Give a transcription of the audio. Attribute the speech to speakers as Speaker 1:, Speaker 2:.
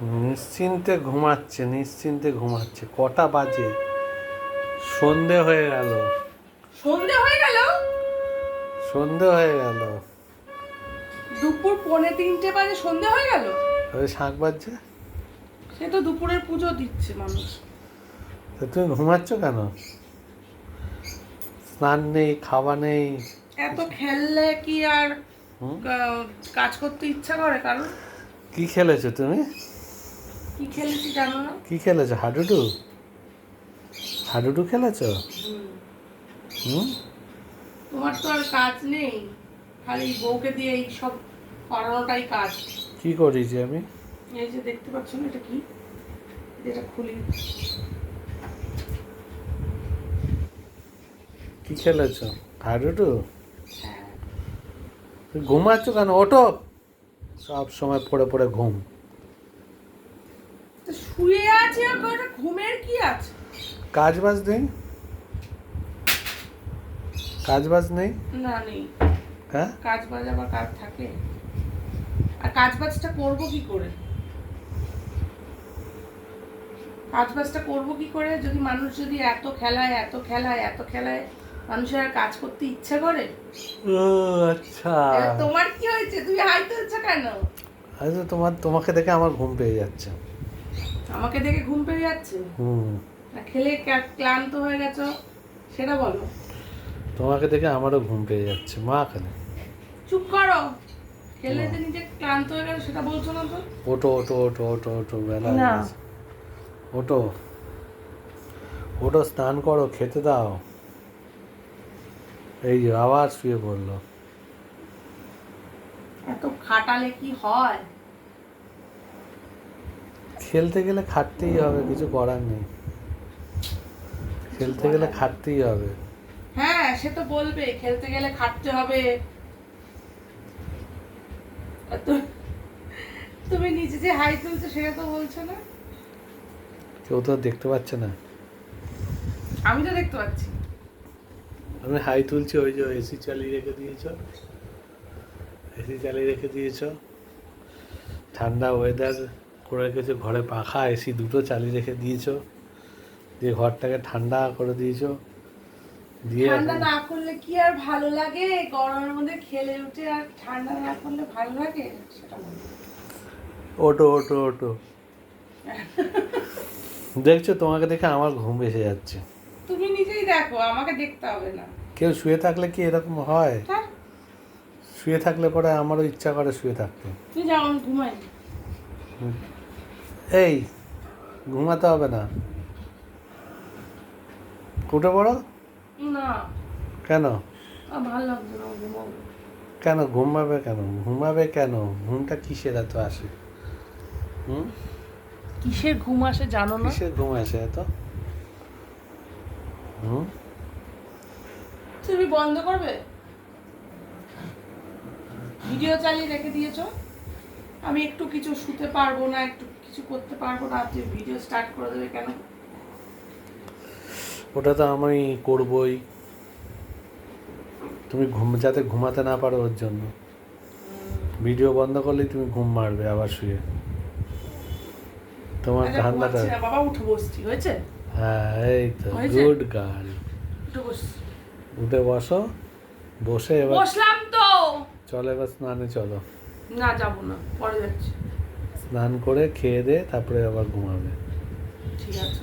Speaker 1: নিশ্চিন্তে ঘুমাচ্ছে নিশ্চিন্তে ঘুমাচ্ছে। কটা বাজে? সন্ধে হয়ে গেল।
Speaker 2: সন্ধে হয়ে গেল?
Speaker 1: সন্ধে হয়ে গেল।
Speaker 2: দুপুর পৌনে তিনটে বাজে সন্ধে হয়ে গেল?
Speaker 1: ওই শাঁখ বাজছে?
Speaker 2: সে তো দুপুরের পুজো দিচ্ছে মানুষ।
Speaker 1: তা তুমি ঘুমাচ্ছ কেন? স্নান নেই খাওয়া নেই।
Speaker 2: এত খেললে কি আর? কাজ করতে ইচ্ছা করে কারণ
Speaker 1: কি খেলেছো তুমি?
Speaker 2: কি খেলেছি জানো? না
Speaker 1: কি খেলেছো? হাডুডু? হাডুডু খেলেছো? হুম?
Speaker 2: তোমার তো আর কাজ নেই। খালি বউকে দিয়ে এই সব করানোটাই কাজ।
Speaker 1: কি করেছি আমি?
Speaker 2: এই যে দেখতে পাচ্ছ না এটা কি? এটা খুলি।
Speaker 1: কি খেলেছো? হাডুডু?
Speaker 2: হ্যাঁ।
Speaker 1: ঘুমাচ্ছ কেন? ওঠো। সব সময় পড়ে পড়ে ঘুম।
Speaker 2: শুয়ে আছি আর ঘুমের কি আছে?
Speaker 1: কাজ বাজ নেই? কাজ বাজ নেই?
Speaker 2: না নেই।
Speaker 1: হ্যাঁ?
Speaker 2: কাজ বাজ আবার কাজ থাকে? আর কাজ বাজটা করব কি করে? কাজ বাজটা করব কি করে? যদি মানুষ যদি এত খেলায় এত খেলায় এত খেলায় মানুষের আর কাজ করতে ইচ্ছে করে?
Speaker 1: আচ্ছা।
Speaker 2: তোমার কি হয়েছে? তুমি হাই তুলছো কেন?
Speaker 1: আচ্ছা তোমার তোমাকে দেখে আমার ঘুম পেয়ে যাচ্ছে।
Speaker 2: আমাকে দেখে ঘুম পেয়ে যাচ্ছে?
Speaker 1: হুম।
Speaker 2: আর খেলে ক্লান্ত হয়ে গেছো? সেটা বলো।
Speaker 1: তোমাকে দেখে আমারও ঘুম পেয়ে যাচ্ছে। মা কেন
Speaker 2: চুপ করো। খেলে যে নিজে ক্লান্ত হয়ে গেল সেটা বলছো না তো।
Speaker 1: ওটো ওটো ওটো ওটো ওটো বেলা
Speaker 2: না।
Speaker 1: ওটো ওটো স্নান করো খেতে দাও। এই যে আবার শুয়ে পড়ল।
Speaker 2: এত খাটালে কি হয়?
Speaker 1: খেলতে গেলে খাটতেই হবে কিছু করার নেই। খেলতে গেলে খাটতেই হবে।
Speaker 2: হ্যাঁ সে তো বলবে খেলতে গেলে খাটতে হবে। তুমি নিজে যে হাই তুলছো সেটা তো বলছো না?
Speaker 1: কেউ তো দেখতে পাচ্ছে না।
Speaker 2: আমি তো দেখতে পাচ্ছি।
Speaker 1: আমি হাই তুলছি ওই যে এসি চালিয়ে রেখে দিয়েছ। এসি চালিয়ে রেখে দিয়েছ। ঠান্ডা ওয়েদার করে রেখেছো ঘরে পাখা এসি দুটো চালিয়ে রেখে দিয়েছ। দিয়ে ঘরটাকে ঠান্ডা করে দিয়েছ। দিয়ে
Speaker 2: ঠান্ডা না করলে কি আর ভালো লাগে? গরমের মধ্যে খেলে উঠে আর ঠান্ডা না করলে ভালো লাগে? সেটা
Speaker 1: ওটো ওটো ওটো দেখছ তোমাকে দেখে আমার ঘুম এসে যাচ্ছে।
Speaker 2: তুমি নিজেই দেখো আমাকে দেখতে হবে না।
Speaker 1: কেউ শুয়ে থাকলে কি এরকম হয়? শুয়ে থাকলে পরে আমারও ইচ্ছা করে শুয়ে থাকতে।
Speaker 2: তুই যাও আমি ঘুমাই।
Speaker 1: এই ঘুমাতে হবে না। উঠে পড়ো।
Speaker 2: না।
Speaker 1: কেন? কেন ঘুমাবে কেন? ঘুমাবে কেন? ঘুমটা কিসের এত আসে? হুম?
Speaker 2: কিসের ঘুম আসে জানো না?
Speaker 1: কিসের ঘুম আসে এত? হুম?
Speaker 2: তুমি বন্ধ করবে? ভিডিও চালিয়ে রেখে দিয়েছ? আমি একটু কিছু শুতে পারব না একটু কিছু করতে পারব না তুমি ভিডিও স্টার্ট করে দেবে কেন?
Speaker 1: ওটা তো আমি করবই। তুমি ঘুম যাতে ঘুমাতে না পারো ওর জন্য। ভিডিও বন্ধ করলেই তুমি ঘুম মারবে আবার শুয়ে। তোমার ধান্দাটা
Speaker 2: বাবা উঠে বসছি হয়েছে?
Speaker 1: হ্যাঁ এই তো গুড গার্ল
Speaker 2: উঠে
Speaker 1: বসো বসে এবার
Speaker 2: বসলাম তো।
Speaker 1: চলো এবার স্নানে চলো।
Speaker 2: না যাব না পরে যাচ্ছি।
Speaker 1: স্নান করে খেয়ে দেয়ে তারপরে আবার ঘুমাবে।
Speaker 2: ঠিক আছে।